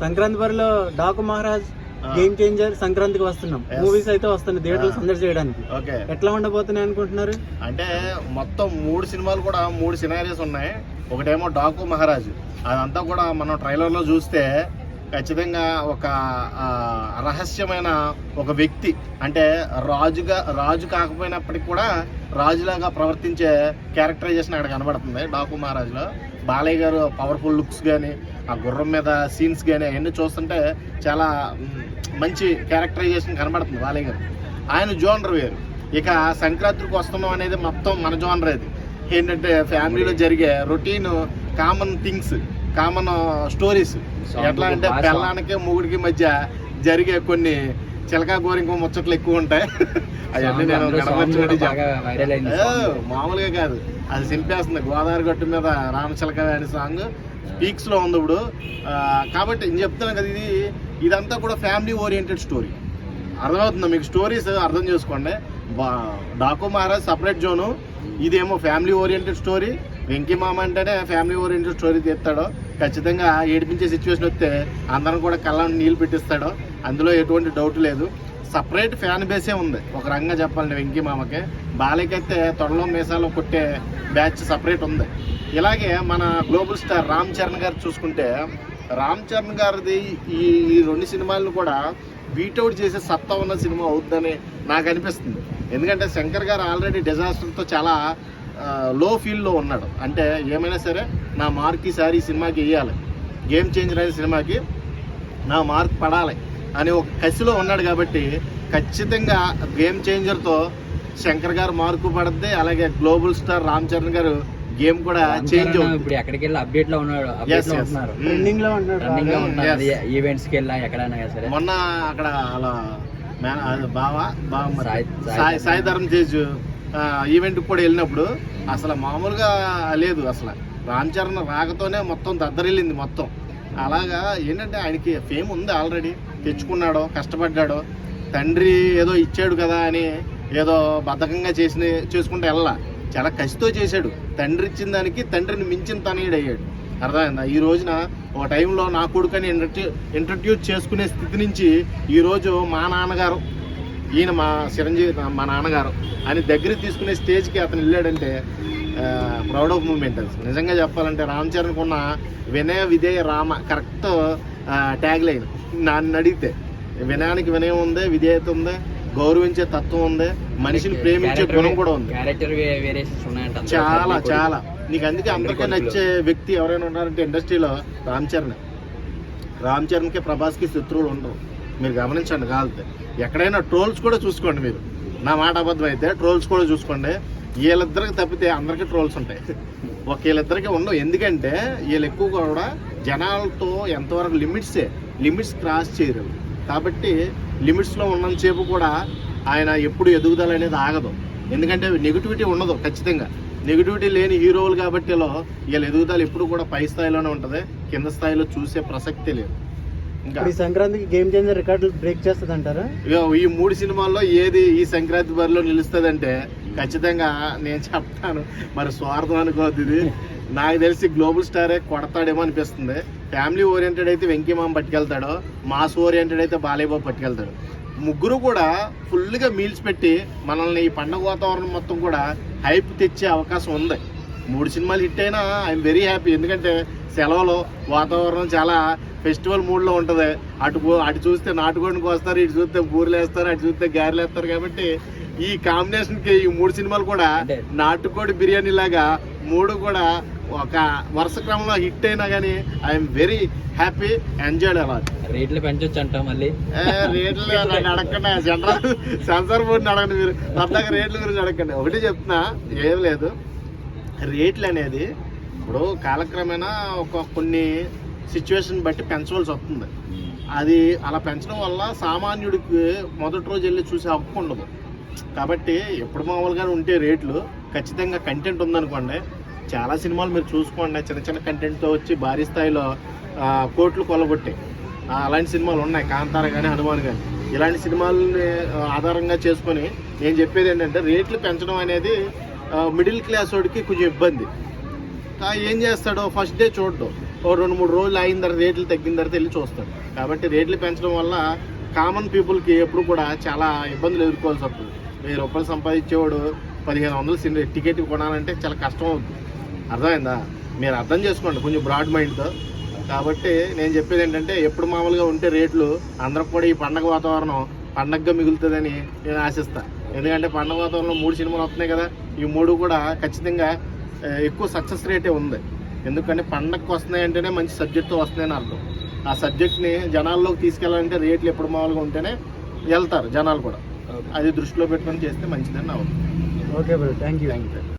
సంక్రాంతి బరిలో Daaku Maharaj. Game changer సంక్రాంతికి వస్తున్నాం. మూవీస్ అయితే వస్తున్నాయి. థియేటర్లు. సందడి చేయడానికి. ఓకే. ఎట్లా ఉండబోతున్నాయి అనుకుంటున్నారు? అంటే మొత్తం మూడు సినిమాలు కూడా మూడు సినారీస్ ఉన్నాయి. ఒకటేమో డాకు మహారాజు. అదంతా కూడా మనం ట్రైలర్లో చూస్తే ఖచ్చితంగా ఒక రహస్యమైన ఒక వ్యక్తి అంటే రాజుగా రాజు కాకపోయినప్పటికి కూడా రాజులాగా ప్రవర్తించే క్యారెక్టరైజేషన్ అక్కడ కనబడుతుంది. డాకు మహారాజులో బాలయ్య గారు పవర్ఫుల్ లుక్స్ కానీ ఆ గుర్రం మీద సీన్స్ కానీ అవన్నీ చూస్తుంటే చాలా మంచి క్యారెక్టరైజేషన్ కనబడుతుంది బాలయ్య గారు. ఆయన జోనర్ వేరు. ఇక సంక్రాంతికి వస్తున్నాం అనేది మొత్తం మన జోనర్ అది. ఏంటంటే ఫ్యామిలీలో జరిగే routine common things. Common stories ఎట్లా అంటే పెళ్ళానికి మొగుడికి మధ్య జరిగే కొన్ని చిలకా గోరింక ముచ్చట్లు ఎక్కువ ఉంటాయి. అవన్నీ నేను మామూలుగా కాదు. అది సింపేస్తుంది గోదావరి గట్టు మీద రామచిలక అనే సాంగ్ పీక్స్లో ఉంది ఇప్పుడు. కాబట్టి నేను చెప్తున్నాను కదా ఇది ఇదంతా కూడా ఫ్యామిలీ ఓరియంటెడ్ స్టోరీ అర్థమవుతుందా? మీకు స్టోరీస్ అర్థం చేసుకోండి. బా- డాకు మహారాజ్ సపరేట్ జోను. ఇదేమో family oriented story Venky Mama అంటేనే ఫ్యామిలీ ఓరియంటెడ్ స్టోరీ తీస్తాడు. ఖచ్చితంగా ఏడిపించే సిచ్యువేషన్ వస్తే అందరం కూడా కళ్ళని నీళ్ళు పెట్టిస్తాడు. అందులో ఎటువంటి డౌట్ లేదు. సపరేట్ ఫ్యాన్ బేసే ఉంది. ఒక రంగా చెప్పాలండి వెంకీ మామకి. బాలయ్యకైతే తొడలో మీసాలు కొట్టే బ్యాచ్ సపరేట్ ఉంది. ఇలాగే మన గ్లోబల్ స్టార్ రామ్ చరణ్ గారు చూసుకుంటే రామ్ చరణ్ గారిది ఈ ఈ రెండు సినిమాలను కూడా బీటౌట్ చేసే సత్తా ఉన్న సినిమా అవుతుందని నాకు అనిపిస్తుంది. ఎందుకంటే శంకర్ గారు ఆల్రెడీ డిజాస్టర్తో చాలా లో ఫీల్లో ఉన్నాడు. అంటే ఏమైనా సరే నా మార్క్ ఈసారి ఈ సినిమాకి వేయాలి గేమ్ చేంజర్ అనే సినిమాకి నా మార్క్ పడాలి అని ఒక కసిలో ఉన్నాడు కాబట్టి ఖచ్చితంగా గేమ్ చేంజర్తో శంకర్ గారు మార్కు పడుద్ది అలాగే గ్లోబల్ స్టార్ రామ్ చరణ్ గారు గేమ్ కూడా చేంజ్ అవుతుంది. ఇప్పుడు ఎక్కడికి వెళ్ళి అప్డేట్లో ఉన్నాడు రన్నింగ్లో. ఈవెంట్స్కి వెళ్ళా ఎక్కడైనా సరే. మొన్న అక్కడ అలా బావా బావ. సాయి- సాయి ధరమ్. సాయి ధరమ్ తేజ్ ఈవెంట్కి కూడా వెళ్ళినప్పుడు అసలు మామూలుగా లేదు అసలు. రామ్ చరణ్ రాకతోనే మొత్తం దద్దరిల్లింది మొత్తం. అలాగా ఏంటంటే ఆయనకి ఫేమ్ ఉంది ఆల్రెడీ తెచ్చుకున్నాడో కష్టపడ్డాడో తండ్రి ఏదో ఇచ్చాడు కదా అని ఏదో బద్ధకంగా చేసిన చేసుకుంటే వెళ్ళా చాలా కసితో చేశాడు. తండ్రి ఇచ్చిన దానికి తండ్రిని మించిన తనయుడు అయ్యాడు అర్థమైందా? ఈ రోజున ఒక టైంలో నా కొడుకని ఇంట్రడ్యూ ఇంట్రడ్యూస్ చేసుకునే స్థితి నుంచి ఈరోజు మా నాన్నగారు ఈయన మా చిరంజీవి మా నాన్నగారు అని దగ్గర తీసుకునే స్టేజ్కి అతను వెళ్ళాడంటే ప్రౌడ్ ఆఫ్ మూమెంట్ అది. నిజంగా చెప్పాలంటే రామ్ చరణ్కి ఉన్న Vinaya Vidheya Rama correct tag line నన్ను అడిగితే వినయానికి వినయం ఉంది విధేయత ఉంది గౌరవించే తత్వం ఉంది మనిషిని ప్రేమించే గుణం కూడా ఉంది. చాలా చాలా. నీకు అందుకే అందరికీ. నచ్చే వ్యక్తి ఎవరైనా ఉన్నారంటే ఇండస్ట్రీలో రామ్ చరణ్. రామ్ చరణ్కి ప్రభాస్కి శత్రువులు ఉండరు మీరు గమనించండి కాలితే ఎక్కడైనా ట్రోల్స్ కూడా చూసుకోండి మీరు. నా మాట అబద్ధం అయితే ట్రోల్స్ కూడా చూసుకోండి. వీళ్ళిద్దరికి తప్పితే అందరికీ ట్రోల్స్ ఉంటాయి. ఒక వీళ్ళిద్దరికి ఉండవు. ఎందుకంటే వీళ్ళు ఎక్కువ కూడా జనాలతో ఎంతవరకు లిమిట్సే లిమిట్స్ క్రాస్ చేయరు. కాబట్టి లిమిట్స్లో ఉన్నంతసేపు కూడా ఆయన ఎప్పుడు ఎదుగుదల అనేది ఆగదు. ఎందుకంటే నెగిటివిటీ ఉండదు ఖచ్చితంగా. నెగిటివిటీ లేని హీరోలు కాబట్టిలో వీళ్ళు వీళ్ళ ఎదుగుదల ఎప్పుడు కూడా పై స్థాయిలోనే ఉంటుంది. కింద స్థాయిలో చూసే ప్రసక్తి లేదు. ఈ సంక్రాంతికి గేమ్ చేంజర్ రికార్డులు బ్రేక్ చేస్తుంది అంటారా ఈ మూడు సినిమాల్లో ఏది ఈ సంక్రాంతి బరిలో నిలుస్తుందంటే ఖచ్చితంగా నేను చెప్తాను. మరి స్వార్థం అనుకోవద్దు ఇది. నాకు తెలిసి గ్లోబల్ స్టారే కొడతాడేమో అనిపిస్తుంది. ఫ్యామిలీ ఓరియంటెడ్ అయితే వెంకీమామ పట్టుకెళ్తాడు. మాస్ ఓరియంటెడ్ అయితే బాలయ్య బాబు పట్టుకెళ్తాడు. ముగ్గురు కూడా ఫుల్గా మీల్స్ పెట్టి మనల్ని ఈ పండగ వాతావరణం మొత్తం కూడా హైప్ తెచ్చే అవకాశం ఉంది. మూడు సినిమాలు హిట్ అయినా ఐఎమ్ వెరీ హ్యాపీ ఎందుకంటే సెలవులు వాతావరణం చాలా ఫెస్టివల్ మూడ్లో ఉంటుంది. అటు అటు చూస్తే నాటుకోడికి వస్తారు ఇటు చూస్తే బూరెలు వేస్తారు అటు చూస్తే గారెలు వేస్తారు కాబట్టి ఈ కాంబినేషన్కి ఈ మూడు సినిమాలు కూడా నాటుకోడి బిర్యానీ లాగా మూడు కూడా ఒక వరుస క్రమంలో హిట్ అయినా కానీ ఐఎమ్ వెరీ హ్యాపీ ఎంజాయ్డ్ అలా రేట్లు పెంచొచ్చు అంట మళ్ళీ రేట్లు అడగండి సెంట్రల్ సెన్సార్ బోర్డుని అడగండి మీరు. పద్దాక రేట్ల గురించి అడగండి ఒకటి చెప్తున్నా ఏం లేదు. రేట్లు అనేది ఇప్పుడు కాలక్రమేణా ఒక కొన్ని సిచ్యువేషన్ బట్టి పెంచవలసి వస్తుంది. అది అలా పెంచడం వల్ల సామాన్యుడికి మొదటి రోజు వెళ్ళి చూసే హక్కు ఉండదు. కాబట్టి ఎప్పుడు మామూలుగా ఉంటే రేట్లు ఖచ్చితంగా కంటెంట్ ఉందనుకోండి చాలా సినిమాలు మీరు చూసుకోండి చిన్న చిన్న కంటెంట్తో వచ్చి భారీ స్థాయిలో కోట్లు కొల్లగొట్టాయి ఆ, అలాంటి సినిమాలు ఉన్నాయి. కాంతార కానీ హనుమాన్ కానీ ఇలాంటి సినిమాలని ఆధారంగా చేసుకొని నేను చెప్పేది ఏంటంటే రేట్లు పెంచడం అనేది మిడిల్ క్లాస్ వాడికి కొంచెం ఇబ్బంది. ఏం చేస్తాడో ఫస్ట్ డే చూడడం. ఓ రెండు మూడు రోజులు అయిన తర్వాత రేట్లు తగ్గిన తర్వాత వెళ్ళి చూస్తాడు. కాబట్టి రేట్లు పెంచడం వల్ల కామన్ పీపుల్కి ఎప్పుడు కూడా చాలా ఇబ్బందులు ఎదుర్కోవాల్సి వస్తుంది. వెయ్యి రూపాయలు సంపాదించేవాడు పదిహేను వందలు సినిమా టికెట్ కొనాలంటే చాలా కష్టం అవుతుంది అర్థమైందా? మీరు అర్థం చేసుకోండి కొంచెం బ్రాడ్ మైండ్తో కాబట్టి నేను చెప్పేది ఏంటంటే ఎప్పుడు మామూలుగా ఉంటే రేట్లు అందరికి కూడా ఈ పండగ వాతావరణం పండగగా మిగులుతుందని నేను ఆశిస్తా. ఎందుకంటే పండగ వాతావరణంలో మూడు సినిమాలు వస్తున్నాయి కదా ఈ మూడు కూడా ఖచ్చితంగా ఎక్కువ సక్సెస్ రేటే ఉంది. ఎందుకంటే పండగకు వస్తున్నాయి అంటేనే మంచి సబ్జెక్ట్తో వస్తున్నాయని అర్థం. ఆ సబ్జెక్ట్ని జనాల్లోకి తీసుకెళ్ళాలంటే రేట్లు ఎప్పుడు మామూలుగా ఉంటేనే వెళ్తారు జనాలు కూడా. అది దృష్టిలో పెట్టుకొని చేస్తే మంచిదని నా. Okay bro thank you thank you